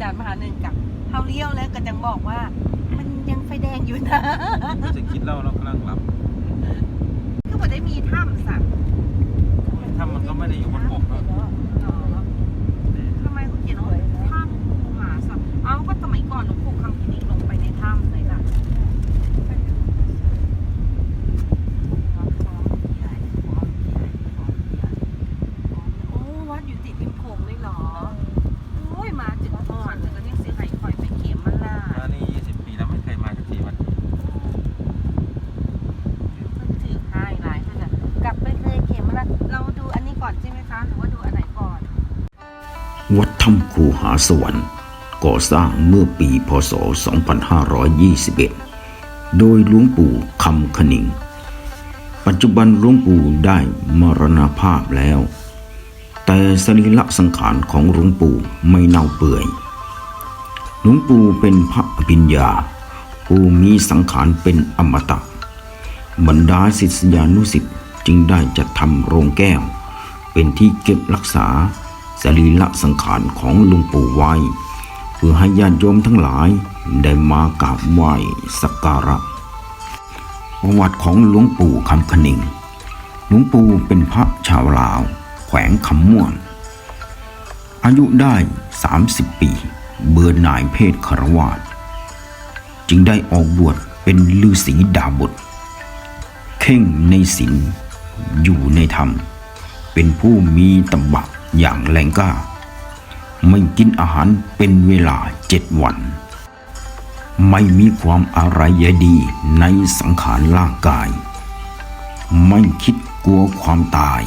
จารย์มหาหนึ่งกับเฮาเลี้ยวแล้วก็จังบอกว่า มันยังไฟแดงอยู่นะไม่จะคิดเล่าเรากำลังหลับก็บ่ได้มีถ้ำสักถ้ามันก็ไม่ได้อยู่บนบกเนอะทำไมเขาเขียนว่าถ้ำภูหาสัตว์เอ้าก็สมัยก่อนหลวงปู่คำพินิกลงไปในถ้ำเลยล่ะโอ้วัดอยู่ติดริมโขงเลยเหรอ โอ้ยมาจุดอ่อนแล้วก็นี่สิไห่คอยไปเข็มมันล่ะ มานี่20 ปีแล้วไม่เคยมาสักทีวัน มันถือให้หลายท่านอะกลับไปเลยเข็มมันละเราดูอันนี้ก่อนใช่ไหมคะ หรือว่าดูอันไหนก่อน วัดถ้ำคูหาสวรรค์ ก่อสร้างเมื่อปีพศ 2521 โดยหลวงปู่คำขนิง ปัจจุบันหลวงปู่ได้มรณภาพแล้ว แต่สรีระสังขารของหลวงปู่ไม่เน่าเปื่อย หลวงปู่เป็นพระอภิญญา ผู้มีสังขารเป็นอมตะ บรรดาศิษยานุศิษย์จึงได้จัดทำโรงแก้ว เป็นที่เก็บรักษา สรีระสังขารของหลวงปู่ไว้ เพื่อให้ญาติโยมทั้งหลายได้มากราบไหว้สักการะประวัติของหลวงปู่คำคณิงหลวงปู่เป็นพระชาวลาว แขวงคำม่วน อายุได้ 30 ปี เบื่อหน่ายเพศคารวาสจึงได้ออกบวชเป็นฤาษีดาบทเข่งในศีลอยู่ในธรรม เป็นผู้มีตบะ อย่างแรงกล้า ไม่กินอาหารเป็นเวลาเจ็ดวัน ไม่มีความอะไรยดีในสังขารร่างกาย ไม่คิดกลัวความตาย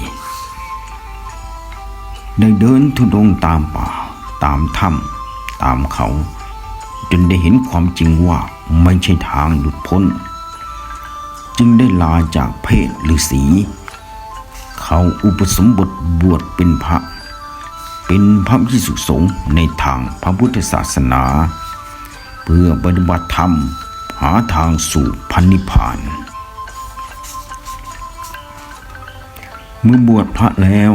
ได้เดินทุดงตามป่า ตามถ้ำตามเขา จนได้เห็นความจริงว่าไม่ใช่ทางหลุดพ้น จึงได้ลาจากเพศฤาษีเขาอุปสมบทบวชเป็นพระ เป็นพระพิสุสงฆ์ในทางพระพุทธศาสนา เพื่อปฏิบัติธรรมหาทางสู่พันนิพพาน เมื่อบวชพระแล้ว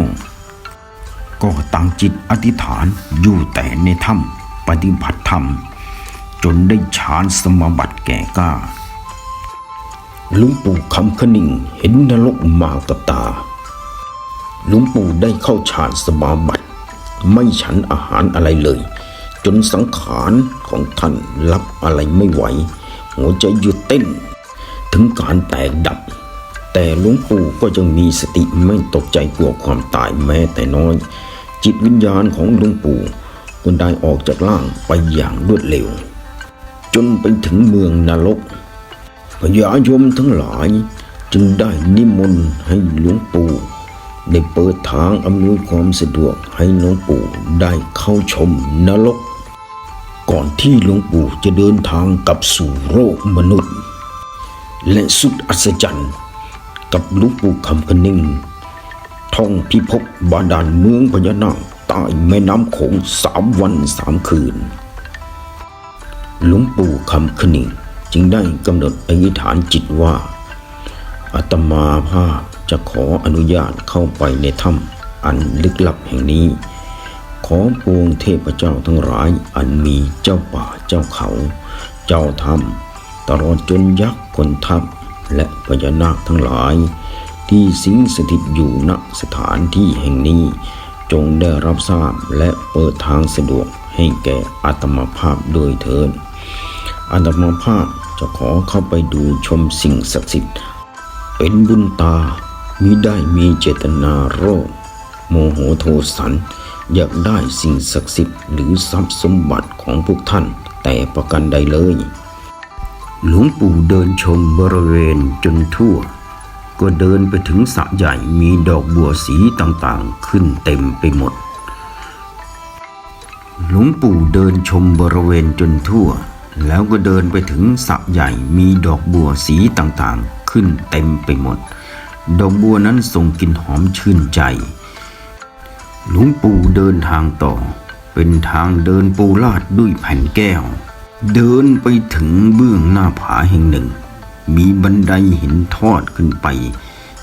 ก็ตั้งจิตอธิษฐานอยู่แต่ในถ้ำปฏิบัติธรรม จนได้ฌานสมาบัติแก่กล้าหลวงปู่คำขนิ่งเห็นนรกมากับตาหลวงปู่ได้เข้าฌานสมาบัติ ไม่ฉันอาหารอะไรเลย จนสังขารของท่านรับอะไรไม่ไหว หัวใจหยุดเต้น ถึงการแตกดับ แต่หลวงปู่ก็ยังมีสติไม่ตกใจกลัวความตายแม้แต่น้อย จิตวิญญาณของหลวงปู่ก็ได้ออกจากร่างไปอย่างรวดเร็ว จนไปถึงเมืองนรกพญายมทั้งหลายจึงได้นิมนต์ให้หลวงปู่ ได้เปิดทางอำนวยความสะดวกให้หลวงปู่ได้เข้าชมนรก ก่อนที่หลวงปู่จะเดินทางกลับสู่โลกมนุษย์ และสุดอัศจรรย์ กับหลวงปู่คำพนิ่งท่องพิภพบาดาลเมืองพญานาคใต้แม่น้ำโขงสามวันสามคืน หลวงปู่คำขนิ่งจึงได้กำหนดอธิษฐานจิตว่าอาตมาภาพ จะขออนุญาตเข้าไปในถ้ำอันลึกลับแห่งนี้ ขอปวงเทพเจ้าทั้งหลายอันมีเจ้าป่าเจ้าเขา เจ้าถ้ำตลอดจนยักษ์คนทัพและพญานาคทั้งหลาย ที่สิงสถิตอยู่ณสถานที่แห่งนี้ จงได้รับทราบและเปิดทางสะดวกให้แก่อาตมาภาพโดยเถิดอาตมาภาพจะขอเข้าไปดูชมสิ่งศักดิ์สิทธิ์เป็นบุญตา มิได้มีเจตนาโรค โมโหโทสัน อยากได้สิ่งศักดิ์สิทธิ์หรือทรัพย์สมบัติของพวกท่านแต่ประกันใดเลย หลวงปู่เดินชมบริเวณจนทั่ว ก็เดินไปถึงสระใหญ่มีดอกบัวสีต่างๆขึ้นเต็มไปหมด หลวงปู่เดินชมบริเวณจนทั่ว แล้วก็เดินไปถึงสระใหญ่มีดอกบัวสีต่างๆ ขึ้นเต็มไปหมด ดอกบัวนั้นส่งกลิ่นหอมชื่นใจ หลวงปู่เดินทางต่อ เป็นทางเดินปูลาดด้วยแผ่นแก้ว เดินไปถึงเบื้องหน้าผาแห่งหนึ่ง มีบันไดหินทอดขึ้นไป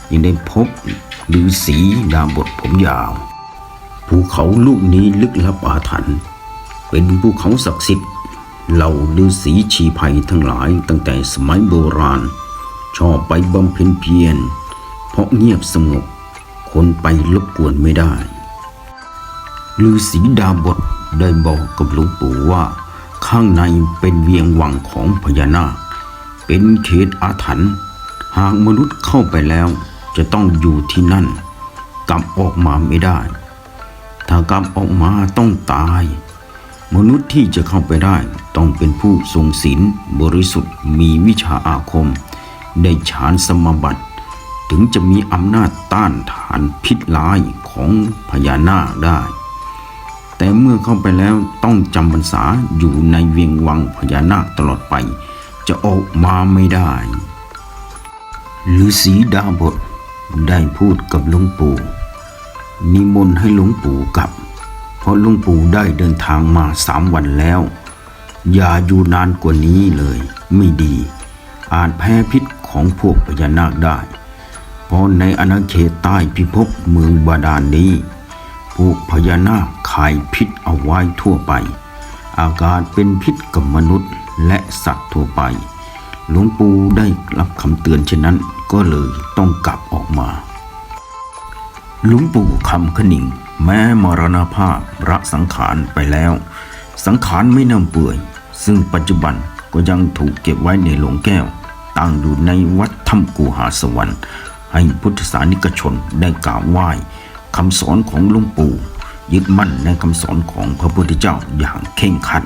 ยังได้พบฤาษีดาบทผมยาว ภูเขาลูกนี้ลึกลับอาถรรพ์เป็นภูเขาศักดิ์สิทธิ์เหล่าฤาษีชีภัยทั้งหลายตั้งแต่สมัยโบราณ ชอบไปบำเพ็ญเพียร เพราะเงียบสงบ คนไปรบกวนไม่ได้ฤาษีดาบทได้บอกกับหลวงปู่ว่า ข้างในเป็นเวียงวังของพญานาค เป็นเขตอาถรรพ์หากมนุษย์เข้าไปแล้วจะต้องอยู่ที่นั่นกลับออกมาไม่ได้ ถ้ากลับออกมาต้องตาย มนุษย์ที่จะเข้าไปได้ต้องเป็นผู้ทรงศีลบริสุทธิ์มีวิชาอาคม ได้ฌานสมาบัติ ถึงจะมีอำนาจต้านทานพิษร้ายของพญานาคได้ แต่เมื่อเข้าไปแล้วต้องจำพรรษาอยู่ในเวียงวังพญานาคตลอดไป จะออกมาไม่ได้ฤาษีดาบทได้พูดกับหลวงปู่นิมนต์ให้หลวงปู่กลับ เพราะหลวงปู่ได้เดินทางมาสามวันแล้ว อย่าอยู่นานกว่านี้เลย ไม่ดี อาจแพ้พิษของพวกพญานาคได้ เพราะในอาณาเขตใต้พิภพเมืองบาดาลนี้พวกพญานาคขายพิษเอาไว้ทั่วไป อากาศเป็นพิษกับมนุษย์และสัตว์ทั่วไป หลวงปู่ได้รับคำเตือนเช่นนั้นก็เลยต้องกลับออกมา หลวงปู่คำขนิ่ง แม้มรณภาพระสังขารไปแล้ว สังขารไม่น่าเปื่อย ซึ่งปัจจุบันก็ยังถูกเก็บไว้ในหลวงแก้ว ตั้งอยู่ในวัดถ้ำกูหาสวรรค์ ให้พุทธศาสนิกชนได้กราบไหว้คำสอนของหลวงปู่ ยึดมั่นในคำสอนของพระพุทธเจ้าอย่างเข่งขัด